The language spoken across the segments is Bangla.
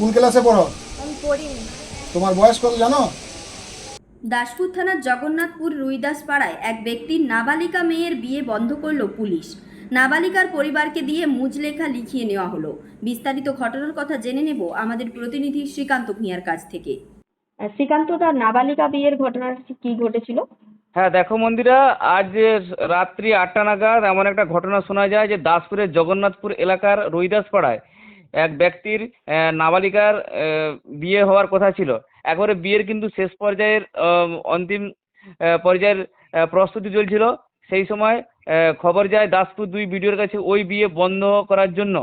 কোন ক্লাসে পড়ো? তোমার বয়স কত জানো? দাসপুর থানার জগন্নাথপুর রুইদাস পাড়ায় এক ব্যক্তির নাবালিকা মেয়ের বিয়ে বন্ধ করল পুলিশ। নাবালিকার পরিবারকে দিয়ে মুজলেখা লিখিয়ে নেওয়া হলো। বিস্তারিত ঘটনার কথা জেনে নেব আমাদের প্রতিনিধি শ্রীকান্ত ভূঁইয়ার কাছ থেকে। শ্রীকান্ত তার নাবালিকা বিয়ের ঘটনা কি ঘটেছিল? হ্যাঁ দেখো মন্দিরা আজ রাত্রি আটটা নাগাদ এমন একটা ঘটনা শোনা যায় যে দাসপুরের জগন্নাথপুর এলাকার রুইদাস পাড়ায় এক ব্যক্তির নাবালিকার বিয়ে হওয়ার কথা ছিল। একবারে বিয়ের কিন্তু শেষ পর্যায়ের অন্তিম পর্যায়ের প্রস্তুতি চলছিল। সেই সময় খবর যায় দাসপুর দুই বিডিওর কাছে ওই বিয়ে বন্ধ করার জন্য।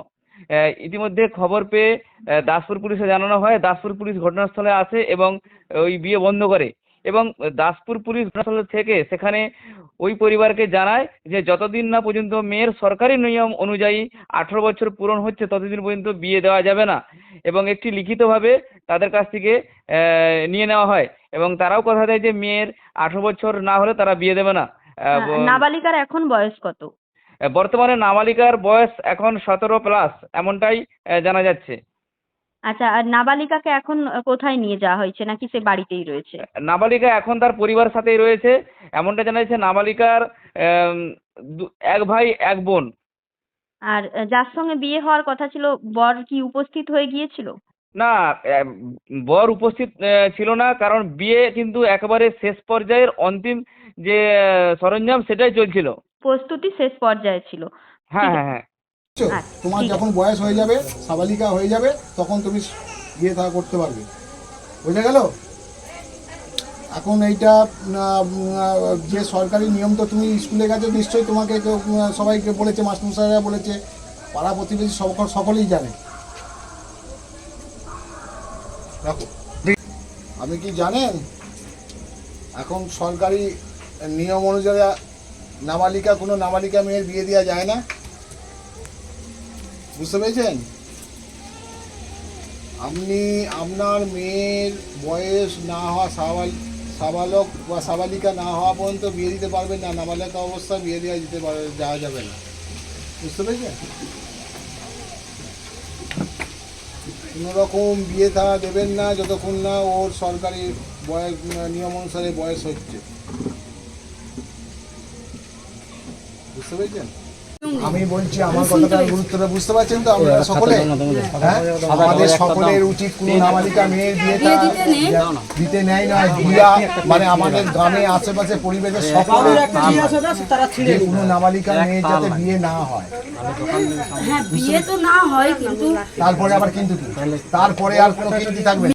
ইতিমধ্যে খবর পেয়ে দাসপুর পুলিশে জানানো হয় দাসপুর পুলিশ ঘটনাস্থলে আসে এবং ওই বিয়ে বন্ধ করে। এবং দাসপুর পুলিশ ঘটনাস্থল থেকে সেখানে ওই পরিবারকে জানায় যে যতদিন না পর্যন্ত মেয়ের সরকারি নিয়ম অনুযায়ী আঠেরো বছর পূরণ হচ্ছে ততদিন পর্যন্ত বিয়ে দেওয়া যাবে না। এবং একটি লিখিতভাবে তাদের কাছ থেকে নিয়ে নেওয়া হয়। এবং তারাও কথা দেয় যে মেয়ের আঠেরো বছর না হলে তারা বিয়ে দেবে না। নাবালিকার এখন বয়স কত? বর্তমানে নাবালিকার বয়স এখন সতেরো প্লাস এমনটাই জানা যাচ্ছে। আচ্ছা আর নাবালিকাকে এখন কোথায় নিয়ে যাওয়া হয়েছে? নাকি সে বাড়িতেই রয়েছে? নাবালিকা এখন তার পরিবার সাথেই রয়েছে। এমনটা জানা যাচ্ছে নাবালিকার এক ভাই এক বোন। আর যার সঙ্গে বিয়ে হওয়ার কথা ছিল বর কি উপস্থিত হয়ে গিয়েছিল? না বর উপস্থিত ছিল না কারণ বিয়ে কিন্তু একেবারে শেষ পর্যায়ের অন্তিম যে সরঞ্জাম সেটাই চলছিল। প্রস্তুতি শেষ পর্যায়ে ছিল। হ্যাঁ হ্যাঁ হ্যাঁ। তোমার যখন বয়স হয়ে যাবে সাবালিকা হয়ে যাবে তখন তুমি বিয়ে থা করতে পারবে। বোঝা গেল? এখন এইটা যে সরকারি নিয়ম তো তুমি স্কুলে গেছো নিশ্চয়ই তোমাকে সবাইকে বলেছে মাস্টারমশাইরা বলেছে পাড়া প্রতিবেশী সকল সকলেই জানে। রাখো আপনি কি জানেন? এখন সরকারি নিয়ম অনুযায়ী নাবালিকা কোনো নাবালিকা মেয়ের বিয়ে দেওয়া যায় না। বুঝতে পেরেছেন? আপনি আপনার মেয়ের বয়স না হওয়া সাবাল, সাবালক বা সাবালিকা না হওয়া পর্যন্ত বিয়ে দিতে পারবেন না, নাবালিকা অবস্থায় বিয়ে দেওয়া যেতে পারে যাওয়া যাবে না। বুঝতে পেরেছেন? কোনো রকম বিয়ে তারা দেবেন না যতক্ষণ না ওর সরকারি বয়স, নিয়ম অনুসারে বয়স হচ্ছে। বুঝতে পেরেছেন? আমি বলছি আমার কথাটা গুরুত্বটা বুঝতে পারছেন তো? আপনারা সকলে হ্যাঁ? আমাদের সকলের উচিত কোন নাবালিকা মেয়ের বিয়েটা দিতে নেয় নয় বিয়া মানে আমাদের গ্রামে আশেপাশে পরিবেশের সকলে যে কোনো নাবালিকা মেয়ের যাতে বিয়ে না হয়। হ্যাঁ বিয়ে তো না হয় কিন্তু তারপরে আবার কিন্তু কি? তারপরে আর কোনো কিন্তু থাকবে না।